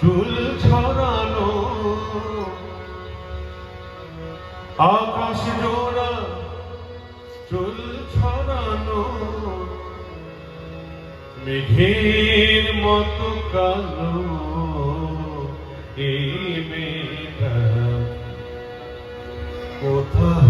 চুল ছড়ানো। আকাশ জোড়া চুল ছড়ানো। মেঘের মতো কালো এই মেঘা। কোথা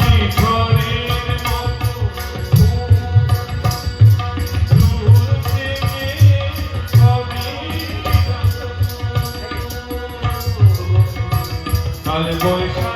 Aleluia.